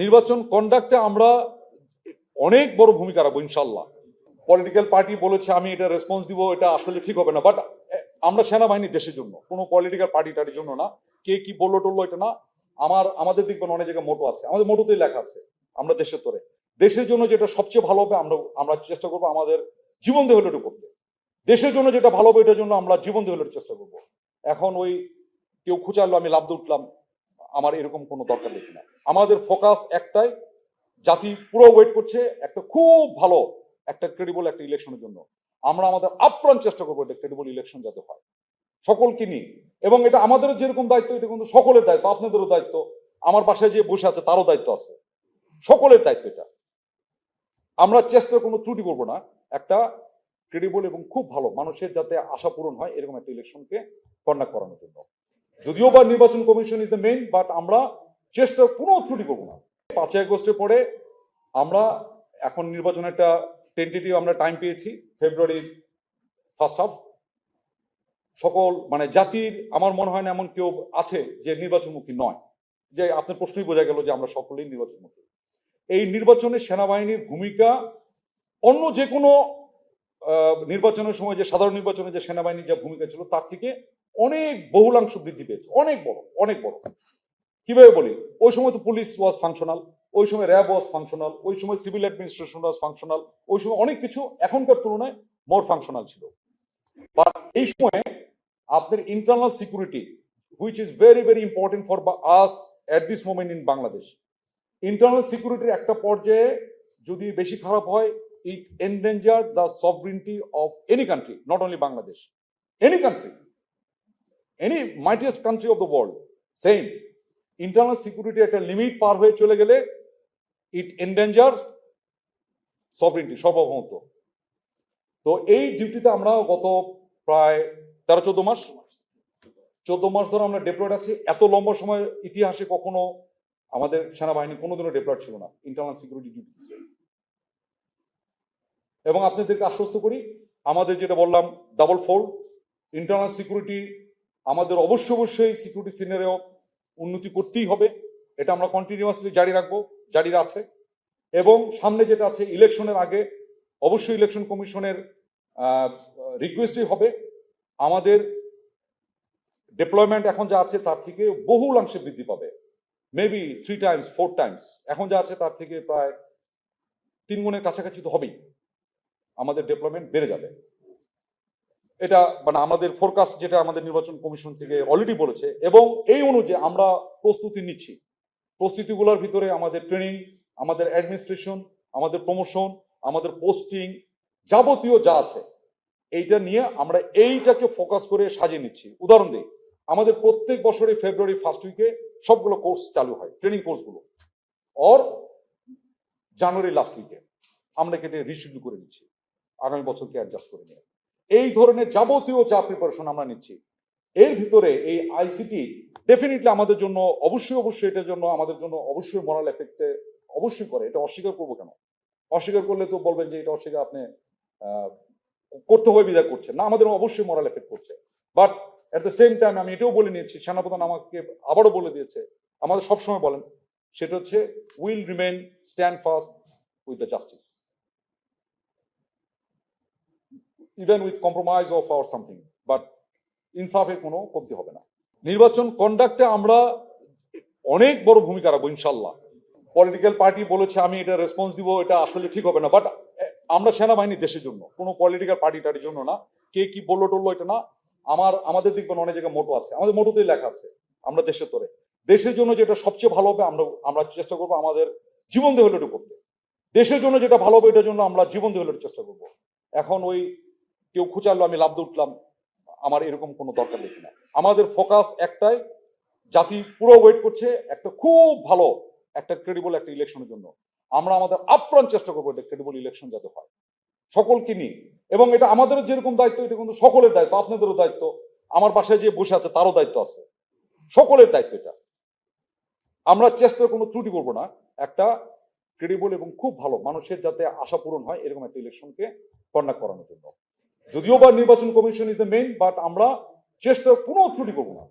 নির্বাচন কন্ডাক্টে আমরা অনেক বড় ভূমিকা রাখব ইনশাল্লাহ পলিটিক্যাল পার্টি বলেছে, আমি এটা রেসপন্স দিব, এটা আসলে ঠিক হবে না। বাট আমরা সেনাবাহিনী দেশের জন্য, কোনো পলিটিক্যাল পার্টি টার্টির জন্য না। কে কি বলল টললো এটা না। আমার, আমাদের দেখবেন অনেক জায়গায় মোটো আছে। আমাদের মোটোতেই লেখা আছে, আমরা দেশের তরে। দেশের জন্য যেটা সবচেয়ে ভালো হবে, আমরা আমরা চেষ্টা করব আমাদের জীবন দিয়ে হলে করতে দেশের জন্য যেটা ভালো হবে, এটার জন্য আমরা জীবন দিয়ে হলে চেষ্টা করব। এখন ওই কেউ খুঁচালো, আমি লাভ উঠলাম। আমার এরকম কোনো দরকার দেখি না আমাদের ফোকাস একটাই, জাতি পুরো ওয়েট করছে একটা খুব ভালো, একটা ক্রেডিবল একটা ইলেকশনের জন্য। আমরা আমাদের আপ্রাণ চেষ্টা করব এটা ক্রেডিবল ইলেকশন যাতে হয়। সকলকে নিয়ে। এবং এটা আমাদের যেরকম দায়িত্ব, এটা কিন্তু সকলের দায়িত্ব, আপনাদেরও দায়িত্ব। আমার বাসায় যে বসে আছে, তারও দায়িত্ব আছে। সকলের দায়িত্ব এটা। আমরা চেষ্টা কোনো ত্রুটি করব না। একটা ক্রেডিবল এবং খুব ভালো মানুষের যাতে আশা পূরণ হয়, এরকম একটা ইলেকশনকে কন্ডাক্ট করানোর জন্য। যদিও বা নির্বাচন commission is the main but আমরা চেষ্টা কোনো ত্রুটি করব না। পাঁচই আগস্টের পরে আমরা এখন নির্বাচন একটা টেন্টেটিভ আমরা টাইম পেয়েছি ফেব্রুয়ারির ফার্স্ট হাফ সকল মানে জাতির, আমার মনে হয় না এমন কেউ আছে যে নির্বাচনমুখী নয়। যে আপনার প্রশ্নই বোঝা গেল যে আমরা সকলেই নির্বাচনমুখী। এই নির্বাচনে সেনাবাহিনীর ভূমিকা অন্য যে কোনো নির্বাচনের সময় যে সাধারণ নির্বাচনে যে সেনাবাহিনীর যে ভূমিকা ছিল, তার থেকে অনেক বহুলাংশ বৃদ্ধি পেয়েছে, অনেক বড় অনেক বড়। কীভাবে বলি? ওই সময় তো পুলিশ ওয়াজ ফাংশনাল ওই সময় র্যাব ওয়াজ ফাংশনাল ওই সময় সিভিল অ্যাডমিনিস্ট্রেশন ওয়াজ ফাংশনাল ওই সময় অনেক কিছু এখনকার তুলনায় মোর ফাংশনাল ছিল। বাট এই সময়ে আপনার internal security which is very very important for বা us at this moment in Bangladesh internal সিকিউরিটির একটা পর্যায়ে যদি বেশি খারাপ হয় it endanger the sovereignty of any country not only Bangladesh any country any mightiest country of the world same internal security একটা limit পার হয়ে চলে গেলে ইট এন্ডেঞ্জার সভরিনটি সর্বভৌমত্ব। তো এই ডিউটিতে আমরা গত প্রায় তেরো, চোদ্দ মাস চোদ্দ মাস ধরে আমরা ডেপ্লয়েড আছি। এত লম্বা সময় ইতিহাসে কখনো আমাদের সেনাবাহিনী কোনোদিনও ডেপ্লয়েড ছিল না ইন্টারনাল সিকিউরিটি ডিউটিতে এবং আপনাদেরকে আশ্বস্ত করি, আমাদের যেটা বললাম ডাবল ফোর ইন্টারনাল সিকিউরিটি আমাদের অবশ্যই অবশ্যই সিকিউরিটি সিনারিও উন্নতি করতেই হবে। এটা আমরা কন্টিনিউয়াসলি জারি রাখব, জারি আছে। এবং সামনে যেটা আছে ইলেকশনের আগে অবশ্যই ইলেকশন কমিশনের রিকোয়েস্টই হবে। আমাদের ডেপ্লয়মেন্ট এখন যা আছে তার থেকে বহুলাংশে বৃদ্ধি পাবে। Maybe three times four times এখন যা আছে তার থেকে প্রায় তিন গুণের কাছাকাছি তো হবেই। আমাদের ডেভেলপমেন্ট বেড়ে যাবে। এটা মানে আমাদের ফোরকাস্ট যেটা আমাদের নির্বাচন কমিশন থেকে অলরেডি বলেছে এবং এই অনুযায়ী আমরা প্রস্তুতি নিচ্ছি। প্রস্তুতিগুলোর ভিতরে আমাদের ট্রেনিং আমাদের অ্যাডমিনিস্ট্রেশন আমাদের প্রমোশন আমাদের পোস্টিং যাবতীয় যা আছে, এইটা নিয়ে আমরা এইটাকে ফোকাস করে সাজিয়ে নিচ্ছি। উদাহরণ দিই, আমাদের প্রত্যেক বছরে ফেব্রুয়ারি ফার্স্ট উইকে সবগুলো কোর্স চালু হয় ট্রেনিং কোর্সগুলো অর জানুয়ারি লাস্ট উইকে আমরা কেটে রিশিডিউল করে নিচ্ছি। আগামী বছরকে অ্যাডজাস্ট করে নিয়ে। এই ধরনের যাবতীয় যা প্রিপারেশন আমরা নিচ্ছি। এর ভিতরে এই আইসিটি ডেফিনেটলি আমাদের জন্য, অবশ্যই অবশ্যই এটার জন্য, আমাদের জন্য অবশ্যই মরাল এফেক্টে অবশ্যই করে। এটা অস্বীকার করব কেন? অস্বীকার করলে তো বলবেন যে এটা অস্বীকার আপনি করতে হবে বিদায় করছেন। না, আমাদের অবশ্যই মরাল এফেক্ট করছে। But at the same time আমি এটাও বলে নিয়েছি, সেনাপ্রধান আমাকে আবারও বলে দিয়েছে, আমাদের সবসময় বলেন, সেটা হচ্ছে will remain stand fast with the justice even with compromise of our something but ইনসাফের কোনো কমতি হবে না। নির্বাচন কন্ডাক্টে আমরা অনেক বড় ভূমিকা রাখব ইনশাল্লাহ পলিটিক্যাল পার্টি বলেছে, আমি এটা রেসপন্স দিব, এটা আসলে ঠিক হবে না। বাট আমরা সেনাবাহিনী দেশের জন্য, কোনো পলিটিক্যাল পার্টি টার্টির জন্য না। কে কি বলল টললো এটা না, আমার, আমাদের দেখবেন অনেক জায়গায় মোটো আছে। আমাদের মোটোতেই লেখা আছে, আমরা দেশের তরে। দেশের জন্য যেটা সবচেয়ে ভালো হবে, আমরা আমরা চেষ্টা করব আমাদের জীবন দিয়ে হলে করতে দেশের জন্য যেটা ভালো হবে, এটার জন্য আমরা জীবন দিয়ে হলে চেষ্টা করব। এখন ওই কেউ খুঁচালো আমি লাভ উঠলাম আমার এরকম কোনো দরকার দেখি না আমাদের ফোকাস একটাই, জাতি পুরো ওয়েট করছে একটা খুব ভালো, একটা ক্রেডিবল একটা ইলেকশনের জন্য। আমরা আমাদের আপ্রাণ চেষ্টা করব এটা ক্রেডিবল ইলেকশন যাতে হয়। সকলকে নিয়ে। এবং এটা আমাদের যেরকম দায়িত্ব, এটা কিন্তু সকলের দায়িত্ব, আপনাদেরও দায়িত্ব। আমার বাসায় যে বসে আছে, তারও দায়িত্ব আছে। সকলের দায়িত্ব এটা। আমরা চেষ্টা কোনো ত্রুটি করব না। একটা ক্রেডিবল এবং খুব ভালো মানুষের যাতে আশা পূরণ হয়, এরকম একটা ইলেকশনকে কন্ডাক্ট করানোর জন্য। যদিও বা নির্বাচন commission is the main but আমরা চেষ্টা কোনো ত্রুটি করব না।